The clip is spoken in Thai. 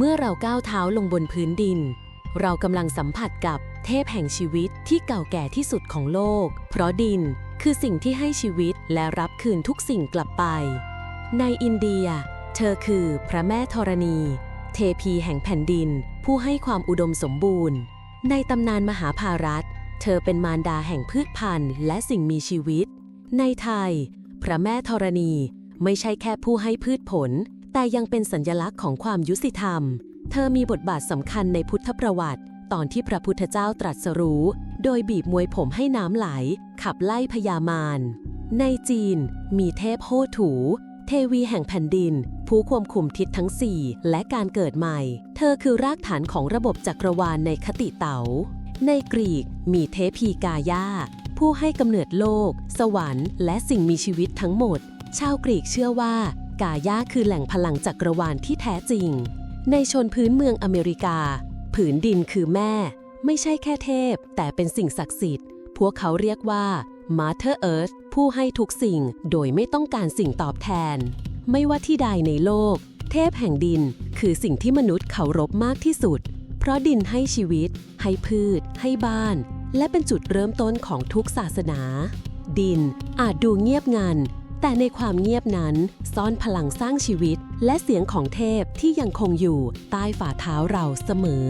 เมื่อเราก้าวเท้าลงบนพื้นดิน เรากำลังสัมผัสกับเทพแห่งชีวิตที่เก่าแก่ที่สุดของโลก เพราะดินคือสิ่งที่ให้ชีวิตและรับคืนทุกสิ่งกลับไป ในอินเดีย เธอคือพระแม่ธรณี เทพีแห่งแผ่นดิน ผู้ให้ความอุดมสมบูรณ์ ในตำนานมหาภารัตเธอเป็นมารดาแห่งพืชพันธุ์และสิ่งมีชีวิต ในไทย พระแม่ธรณีไม่ใช่แค่ผู้ให้พืชผล แต่ยังเป็นสัญลักษณ์ของความยุติธรรม เธอมีบทบาทสำคัญในพุทธประวัติ ตอนที่พระพุทธเจ้าตรัสรู้ โดยบีบมวยผมให้น้ำไหล ขับไล่พญามารในจีน มีเทพโฮถู เทวีแห่งแผ่นดิน ผู้ควบคุมทิศทั้ง4และการเกิดใหม่ เธอคือรากฐานของระบบจักรวาลในคติเต๋า ในกรีกมีเทพีกายาผู้ให้กำเนิดโลก สวรรค์ และสิ่งมีชีวิตทั้งหมด ชาวกรีกเชื่อว่า กายาคือแหล่งพลังจักรวาลที่แท้จริง ในชนพื้นเมืองอเมริกา ผืนดินคือแม่ ไม่ใช่แค่เทพ แต่เป็นสิ่งศักดิ์สิทธิ์ พวกเขาเรียกว่า Mother Earth ผู้ให้ทุกสิ่งโดยไม่ต้องการสิ่งตอบแทน ไม่ว่าที่ใดในโลก เทพแห่งดินคือสิ่งที่มนุษย์เคารพมากที่สุด เพราะดินให้ชีวิต ให้พืช ให้บ้าน และเป็นจุดเริ่มต้นของทุกศาสนา ดินอาจดูเงียบงัน แต่ในความเงียบนั้นซ่อนพลังสร้างชีวิต และเสียงของเทพที่ยังคงอยู่ใต้ฝ่าเท้าเราเสมอ